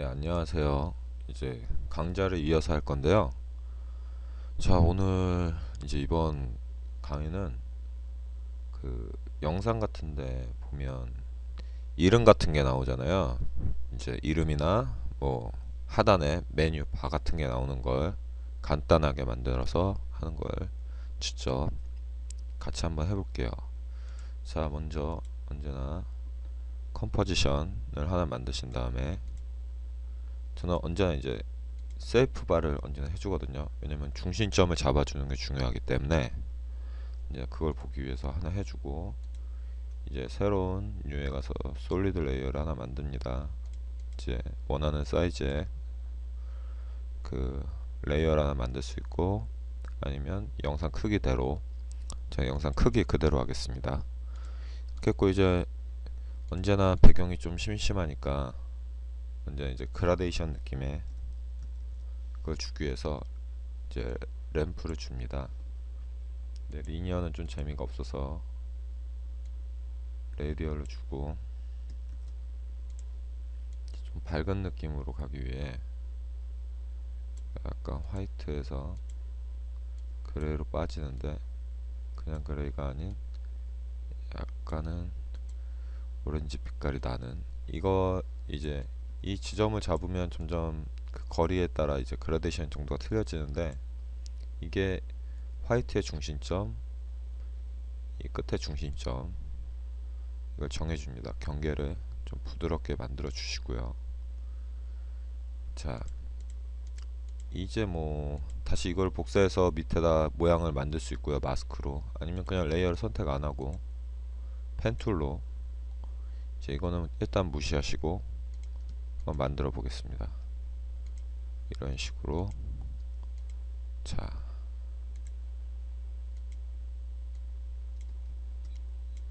네, 안녕하세요. 이제 강좌를 이어서 할 건데요. 자, 오늘 이제 이번 강의는 그 영상 같은데 보면 이름 같은 게 나오잖아요. 이제 이름이나 뭐 하단에 메뉴 바 같은 게 나오는 걸 간단하게 만들어서 하는 걸 직접 같이 한번 해볼게요. 자, 먼저 언제나 컴포지션을 하나 만드신 다음에 저는 언제나 이제 셀프 바를 언제나 해주거든요. 왜냐면 중심점을 잡아주는 게 중요하기 때문에 이제 그걸 보기 위해서 하나 해주고 이제 새로운 뉴에 가서 솔리드 레이어를 하나 만듭니다. 이제 원하는 사이즈의 그 레이어를 하나 만들 수 있고 아니면 영상 크기대로 제가 영상 크기 그대로 하겠습니다. 그랬고 이제 언제나 배경이 좀 심심하니까 먼저 이제 그라데이션 느낌의 그걸 주기 위해서 이제 램프를 줍니다. 네, 리니어는 좀 재미가 없어서 레디얼로 주고 좀 밝은 느낌으로 가기 위해 약간 화이트에서 그레이로 빠지는데 그냥 그레이가 아닌 약간은 오렌지 빛깔이 나는 이거 이제 이 지점을 잡으면 점점 그 거리에 따라 이제 그라데이션 정도가 틀려지는데 이게 화이트의 중심점 이 끝의 중심점 이걸 정해줍니다. 경계를 좀 부드럽게 만들어 주시고요. 자 이제 뭐 다시 이걸 복사해서 밑에다 모양을 만들 수 있고요. 마스크로 아니면 그냥 레이어를 선택 안하고 펜툴로 이제 이거는 일단 무시하시고 한번 만들어 보겠습니다. 이런 식으로. 자.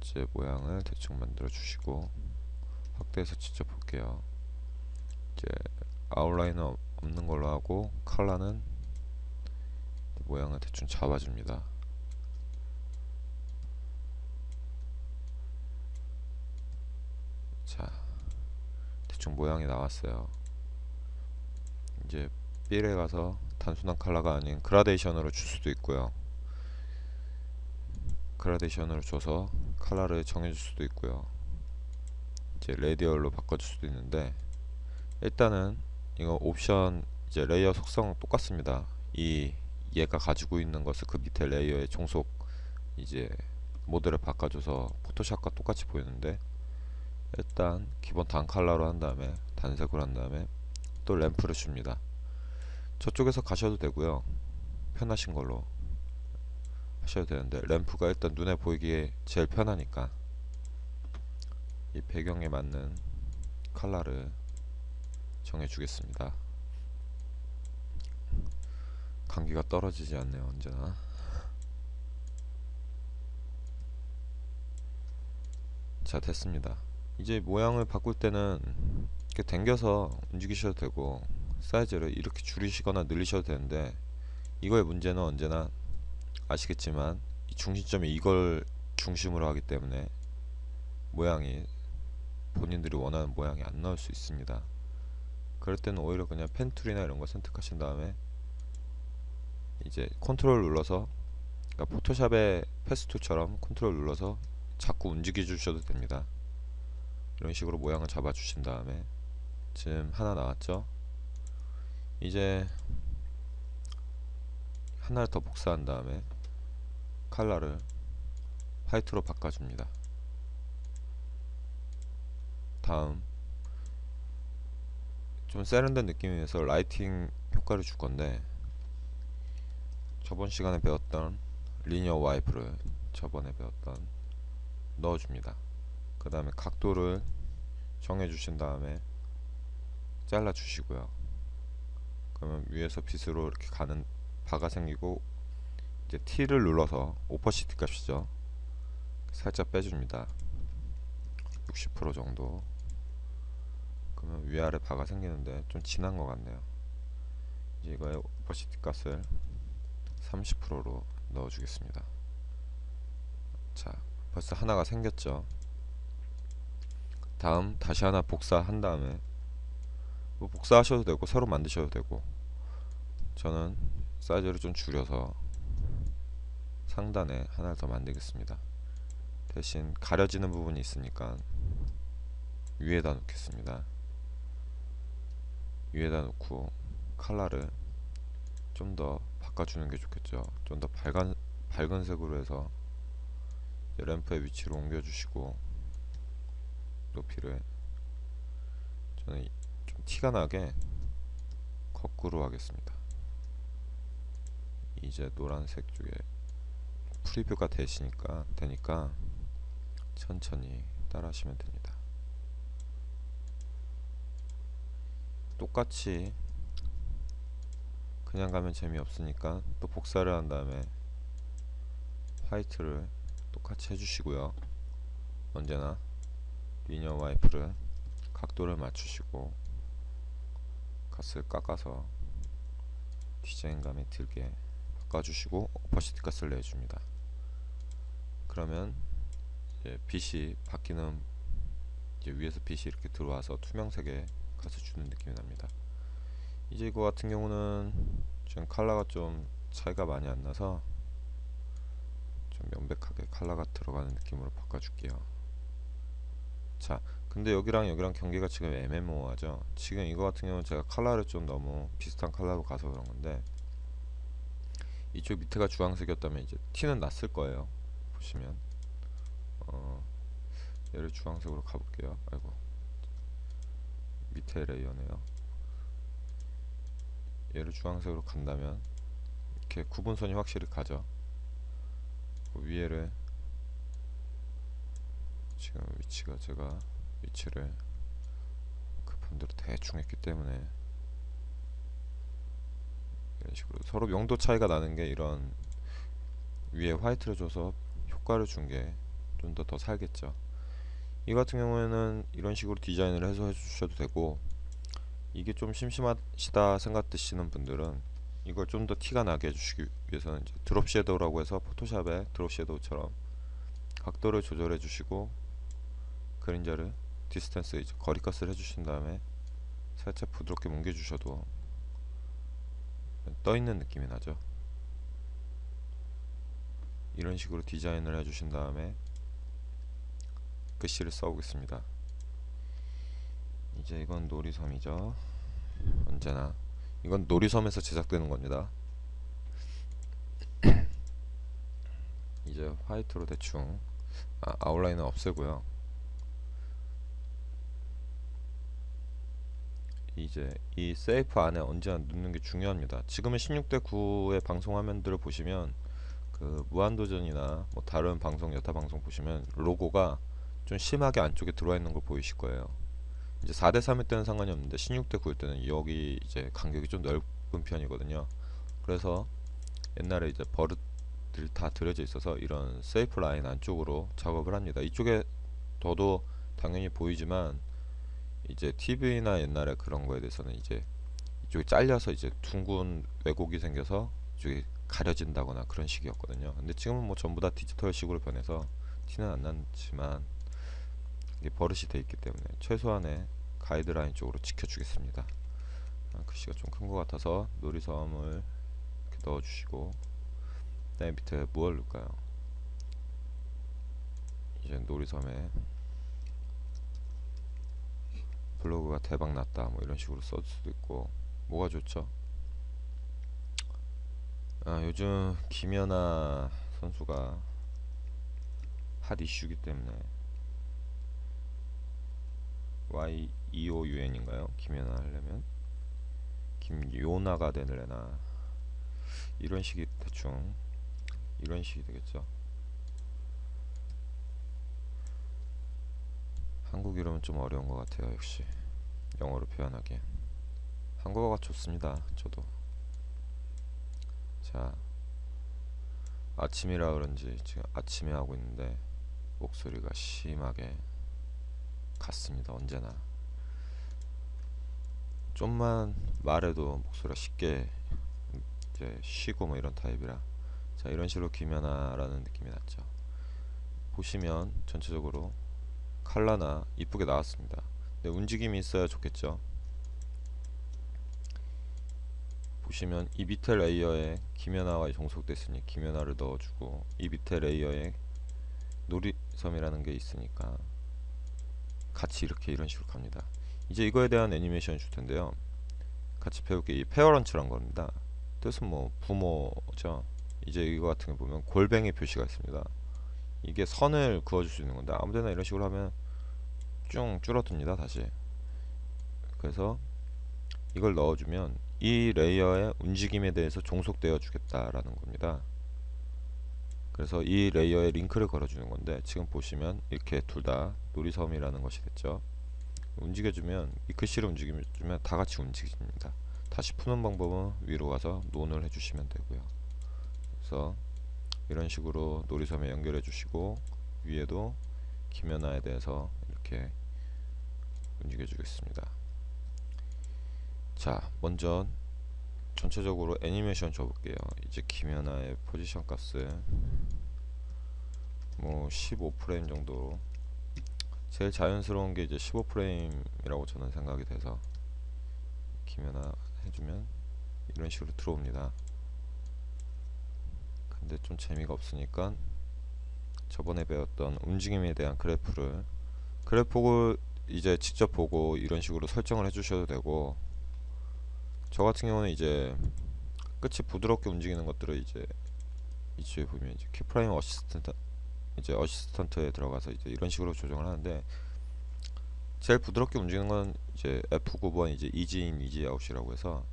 이제 모양을 대충 만들어 주시고 확대해서 직접 볼게요. 이제 아웃라인은 없는 걸로 하고 컬러는 모양을 대충 잡아줍니다 자 대충 모양이 나왔어요. 이제 빌에 가서 단순한 컬러가 아닌 그라데이션으로 줄 수도 있고요. 그라데이션으로 줘서 컬러를 정해줄 수도 있고요. 이제 레디얼로 바꿔줄 수도 있는데 일단은 이거 옵션 이제 레이어 속성 똑같습니다. 이 얘가 가지고 있는 것을 그 밑에 레이어의 종속 이제 모델을 바꿔줘서 포토샵과 똑같이 보이는데 일단 기본 단 컬러로 한 다음에 단색으로 한 다음에 또 램프를 줍니다. 저쪽에서 가셔도 되고요. 편하신 걸로 하셔도 되는데 램프가 일단 눈에 보이기에 제일 편하니까 이 배경에 맞는 컬러를 정해 주겠습니다. 감기가 떨어지지 않네요 언제나. 자 됐습니다 이제 모양을 바꿀 때는 이렇게 당겨서 움직이셔도 되고 사이즈를 이렇게 줄이시거나 늘리셔도 되는데 이거의 문제는 언제나 아시겠지만 이 중심점이 이걸 중심으로 하기 때문에 모양이 본인들이 원하는 모양이 안 나올 수 있습니다. 그럴 때는 오히려 그냥 펜 툴이나 이런 거 선택하신 다음에 이제 컨트롤 눌러서 그러니까 포토샵의 패스툴처럼 컨트롤 눌러서 자꾸 움직여 주셔도 됩니다 이런 식으로 모양을 잡아 주신 다음에 지금 하나 나왔죠? 이제 하나를 더 복사한 다음에 컬러를 화이트로 바꿔줍니다. 다음. 좀 세련된 느낌에서 라이팅 효과를 줄 건데 저번 시간에 배웠던 리니어 와이프를 저번에 배웠던 넣어줍니다 그 다음에 각도를 정해 주신 다음에 잘라 주시고요. 그러면 위에서 빛으로 이렇게 가는 바가 생기고 이제 T를 눌러서 오퍼시티 값이죠. 살짝 빼줍니다. 60% 정도. 그러면 위아래 바가 생기는데 좀 진한 것 같네요. 이제 이거의 오퍼시티 값을 30%로 넣어 주겠습니다. 자 벌써 하나가 생겼죠 다음 다시 하나 복사한 다음에 뭐 복사하셔도 되고 새로 만드셔도 되고 저는 사이즈를 좀 줄여서 상단에 하나를 더 만들겠습니다. 대신 가려지는 부분이 있으니까 위에다 놓겠습니다. 위에다 놓고 칼라를 좀 더 바꿔주는 게 좋겠죠. 좀 더 밝은, 밝은 색으로 해서 램프의 위치로 옮겨주시고 높이를 저는 좀 티가 나게 거꾸로 하겠습니다. 이제 노란색 쪽에 프리뷰가 되시니까 되니까 천천히 따라 하시면 됩니다. 똑같이 그냥 가면 재미없으니까 또 복사를 한 다음에 화이트를 똑같이 해주시고요. 언제나 리니어 와이프를 각도를 맞추시고 갓을 깎아서 디자인감이 들게 바꿔주시고 오퍼시티 값을 내줍니다. 그러면 빛이 바뀌는 위에서 빛이 이렇게 들어와서 투명색에 값을 주는 느낌이 납니다. 이제 이거 같은 경우는 지금 컬러가 좀 차이가 많이 안 나서 좀 명백하게 컬러가 들어가는 느낌으로 바꿔줄게요 자 근데 여기랑 여기랑 경계가 지금 애매모호하죠? 지금 이거 같은 경우는 제가 컬러를 좀 너무 비슷한 컬러로 가서 그런 건데 이쪽 밑에가 주황색이었다면 이제 티는 났을 거예요 보시면. 어 얘를 주황색으로 가볼게요. 아이고 밑에 레이어네요. 얘를 주황색으로 간다면 이렇게 구분선이 확실히 가죠. 그 위에를 지금 위치가 제가 위치를 급한 대로 대충 했기 때문에 이런 식으로 서로 용도 차이가 나는 게 이런 위에 화이트를 줘서 효과를 준 게좀더더 살겠죠. 이 같은 경우에는 이런 식으로 디자인을 해서 해주셔도 되고 이게 좀 심심하시다 생각드시는 분들은 이걸 좀 더 티가 나게 해주시기 위해서는 드롭 섀도우라고 해서 포토샵의 드롭 섀도우처럼 각도를 조절해 주시고 그림자를 디스턴스 이제 거리 값을 해주신 다음에 살짝 부드럽게 뭉개 주셔도 떠있는 느낌이 나죠. 이런 식으로 디자인을 해주신 다음에 글씨를 써보겠습니다. 이제 이건 놀이섬이죠. 언제나. 이건 놀이섬에서 제작되는 겁니다. 이제 화이트로 대충 아, 아웃라인은 없애고요 이제 이 세이프 안에 언제나 넣는 게 중요합니다. 지금은 16대 9의 방송 화면들을 보시면 그 무한도전이나 뭐 다른 방송 여타 방송 보시면 로고가 좀 심하게 안쪽에 들어와 있는 걸 보이실 거예요. 이제 4대 3일 때는 상관이 없는데 16대 9일 때는 여기 이제 간격이 좀 넓은 편이거든요. 그래서 옛날에 이제 버릇들이 다 들여져 있어서 이런 세이프 라인 안쪽으로 작업을 합니다. 이쪽에 더도 당연히 보이지만 이제 TV나 옛날에 그런 거에 대해서는 이제 이쪽이 잘려서 이제 둥근 왜곡이 생겨서 이쪽이 가려진다거나 그런 식이었거든요. 근데 지금은 뭐 전부 다 디지털식으로 변해서 티는 안 났지만 이게 버릇이 돼 있기 때문에 최소한의 가이드라인 쪽으로 지켜주겠습니다. 아, 글씨가 좀 큰 것 같아서 놀이섬을 이렇게 넣어주시고 그다음에 밑에 무얼 넣을까요? 이제 놀이섬에 블로그가 대박 났다 뭐 이런 식으로 써줄 수도 있고 뭐가 좋죠? 아 요즘 김연아 선수가 핫 이슈기 때문에 Y2OUN인가요? 김연아 하려면? 김요나가 되려나. 이런 식이 대충 이런 식이 되겠죠 한국 이름은 좀 어려운 것 같아요 역시. 영어로 표현하기엔. 한국어가 좋습니다 저도. 자 아침이라 그런지 지금 아침에 하고 있는데 목소리가 심하게 같습니다 언제나. 좀만 말해도 목소리가 쉽게 이제 쉬고 뭐 이런 타입이라. 자 이런 식으로 김연아라는 느낌이 났죠. 보시면 전체적으로 칼라나 이쁘게 나왔습니다 근데 움직임이 있어야 좋겠죠 보시면 이 밑에 레이어에 김연아가 종속됐으니 김연아를 넣어주고 이 밑에 레이어에 놀이섬이라는 게 있으니까 같이 이렇게 이런 식으로 갑니다. 이제 이거에 대한 애니메이션 줄 텐데요. 같이 배울 게 이 페어런츠란 겁니다. 뜻은 뭐 부모죠. 이제 이거 같은 거 보면 골뱅이 표시가 있습니다. 이게 선을 그어줄 수 있는 건데 아무데나 이런 식으로 하면 쭉 줄어듭니다. 다시. 그래서 이걸 넣어주면 이 레이어의 움직임에 대해서 종속되어 주겠다라는 겁니다. 그래서 이 레이어에 링크를 걸어주는 건데 지금 보시면 이렇게 둘 다 놀이섬이라는 것이 됐죠. 움직여주면 이 글씨를 움직여주면 다 같이 움직입니다. 다시 푸는 방법은 위로 가서 논을 해주시면 되고요. 그래서 이런 식으로 놀이섬에 연결해 주시고 위에도 김연아에 대해서 이렇게 움직여 주겠습니다. 자 먼저 전체적으로 애니메이션 줘볼게요. 이제 김연아의 포지션 값을 뭐 15프레임 정도. 제일 자연스러운 게 이제 15프레임이라고 저는 생각이 돼서 김연아 해주면 이런 식으로 들어옵니다 근데 좀 재미가 없으니까 저번에 배웠던 움직임에 대한 그래프를 그래프를 이제 직접 보고 이런 식으로 설정을 해주셔도 되고 저 같은 경우는 이제 끝이 부드럽게 움직이는 것들을 이제 이쪽에 보면 이제 키프라임 어시스턴트 이제 어시스턴트에 들어가서 이제 이런 식으로 조정을 하는데 제일 부드럽게 움직이는 건 이제 F9번 이제 이지인 이지아웃이라고 해서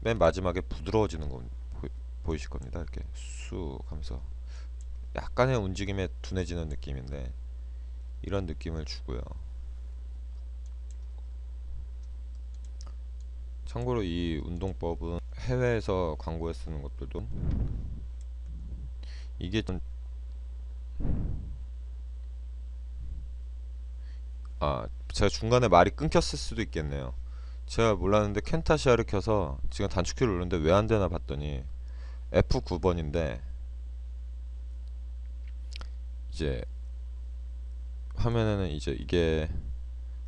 맨 마지막에 부드러워지는 거 보이, 실 겁니다. 이렇게 쑥 하면서 약간의 움직임에 둔해지는 느낌인데 이런 느낌을 주고요. 참고로 이 운동법은 해외에서 광고에 쓰는 것들도 이게 좀 아, 제가 중간에 말이 끊겼을 수도 있겠네요. 제가 몰랐는데 켄타시아를 켜서 지금 단축키를 누르는데 왜 안 되나 봤더니 F9번인데 이제 화면에는 이제 이게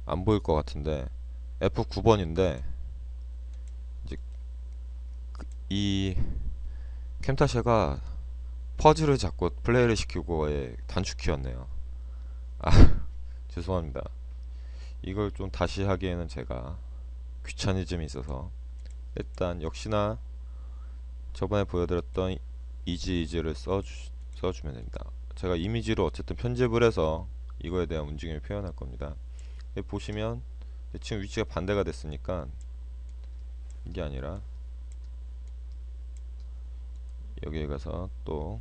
안 보일 것 같은데 F9번인데 이 캠타샤가 퍼즐을 잡고 플레이를 시키고의 단축키였네요. 아 죄송합니다. 이걸 좀 다시 하기에는 제가 귀차니즘이 있어서 일단 역시나 저번에 보여드렸던 이지 이지를 써주, 써주면 됩니다 제가 이미지로 어쨌든 편집을 해서 이거에 대한 움직임을 표현할 겁니다 보시면 지금 위치가 반대가 됐으니까 이게 아니라 여기에 가서 또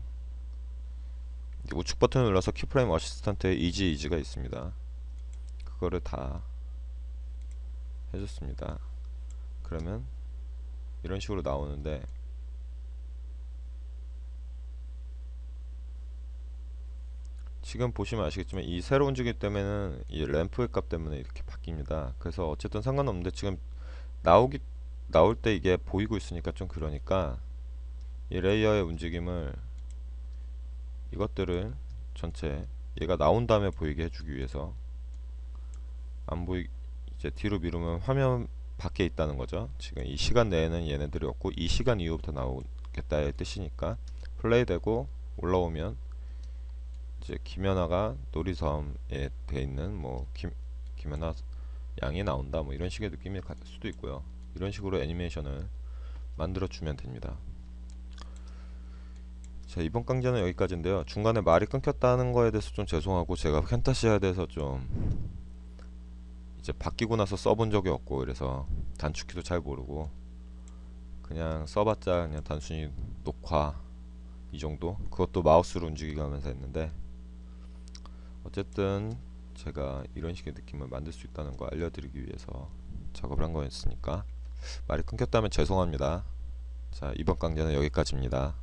우측 버튼을 눌러서 키프레임 어시스턴트에 이지 이지가 있습니다. 그거를 다 해줬습니다. 그러면 이런 식으로 나오는데 지금 보시면 아시겠지만 이 새로 움직이기 때문에는 이 램프의 값 때문에 이렇게 바뀝니다. 그래서 어쨌든 상관없는데 지금 나오기 나올 때 이게 보이고 있으니까 좀 그러니까 이 레이어의 움직임을 이것들을 전체 얘가 나온 다음에 보이게 해주기 위해서 안 보이 이제 뒤로 미루면 화면 밖에 있다는 거죠. 지금 이 시간 내에는 얘네들이 없고 이 시간 이후부터 나오겠다의 뜻이니까 플레이 되고 올라오면 이제 김연아가 놀이섬에 돼 있는 뭐 김, 김연아 양이 나온다 뭐 이런 식의 느낌이 갈 수도 있고요. 이런 식으로 애니메이션을 만들어 주면 됩니다. 자 이번 강좌는 여기까지인데요 중간에 말이 끊겼다는 거에 대해서 좀 죄송하고 제가 펜타시아에 대해서 좀 이제 바뀌고 나서 써본 적이 없고 그래서 단축키도 잘 모르고 그냥 써봤자 그냥 단순히 녹화 이 정도 그것도 마우스로 움직이면서 했는데 어쨌든 제가 이런 식의 느낌을 만들 수 있다는 거 알려드리기 위해서 작업을 한 거였으니까 말이 끊겼다면 죄송합니다. 자 이번 강좌는 여기까지입니다